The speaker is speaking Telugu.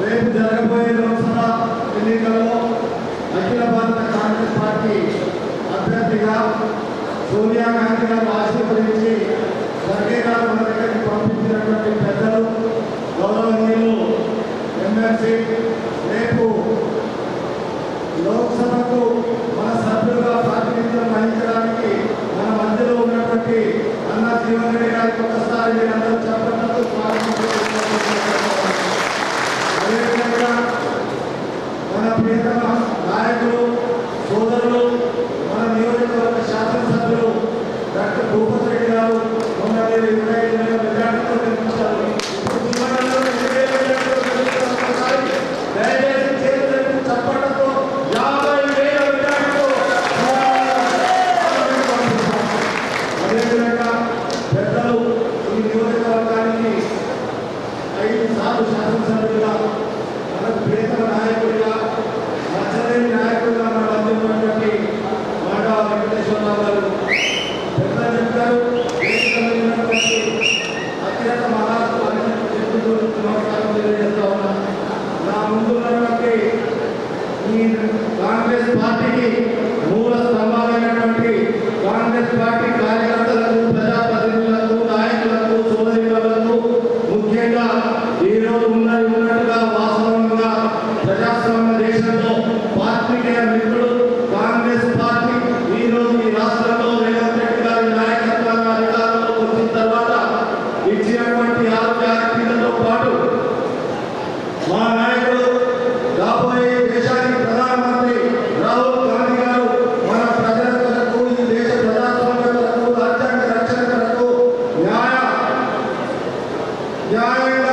రేపు జరగబోయే లోక్సభ ఎన్నికల్లో అఖిల భారత కాంగ్రెస్ పార్టీ అభ్యర్థిగా సోనియా గాంధీ గారు ఆశీర్వదించి ఖర్గే గారు మన దగ్గరికి పంపించినటువంటి పెద్దలు గౌరవనీయులు ఎమ్మెల్సీ రేపు లోక్సభకు మన సభ్యులుగా ప్రాతినిధ్యం వహించడం Thank you. कांग्रेस पार्टी की मूल स्तंभ कांग्रेस पार्टी Ja,